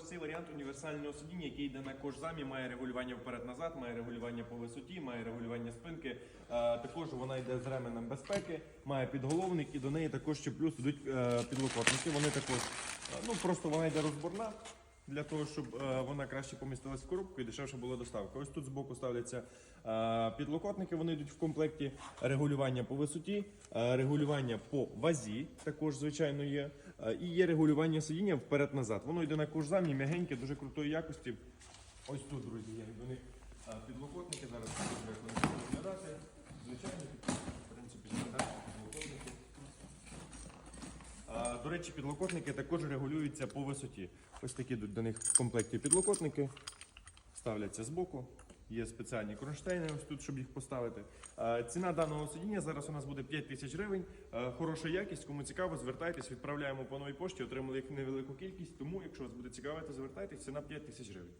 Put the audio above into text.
ось цей варіант універсального сидіння, який йде на кожзамі, має регулювання вперед-назад, має регулювання по висоті, має регулювання спинки. Е, також вона йде з ременем безпеки, має підголовник і до неї також ще плюс йдуть е, підлокотники. Вони також, е, ну просто вона йде розборна. Для того, щоб е, вона краще помістилась в коробку і дешевше була доставка. Ось тут збоку ставляться е, підлокотники, вони йдуть в комплекті. Регулювання по висоті, е, регулювання по вазі також, звичайно, є. І є регулювання сидіння вперед-назад. Воно йде на кожзамі, м'ягеньке, дуже крутої якості. Ось тут, друзі, є вони підлокотники. Зараз покажу, як вони будуть виглядати. Звичайно, в принципі, стандартні підлокотники. А, До речі, підлокотники також регулюються по висоті. Ось такі до них в комплекті підлокотники, ставляться збоку. Є спеціальні кронштейни, ось тут, щоб їх поставити. Ціна даного сидіння зараз у нас буде 5 тисяч гривень. Хороша якість. Кому цікаво, звертайтесь, відправляємо по новій пошті, отримали їх невелику кількість. Тому, якщо вас буде цікавити, звертайтесь, ціна 5 тисяч гривень.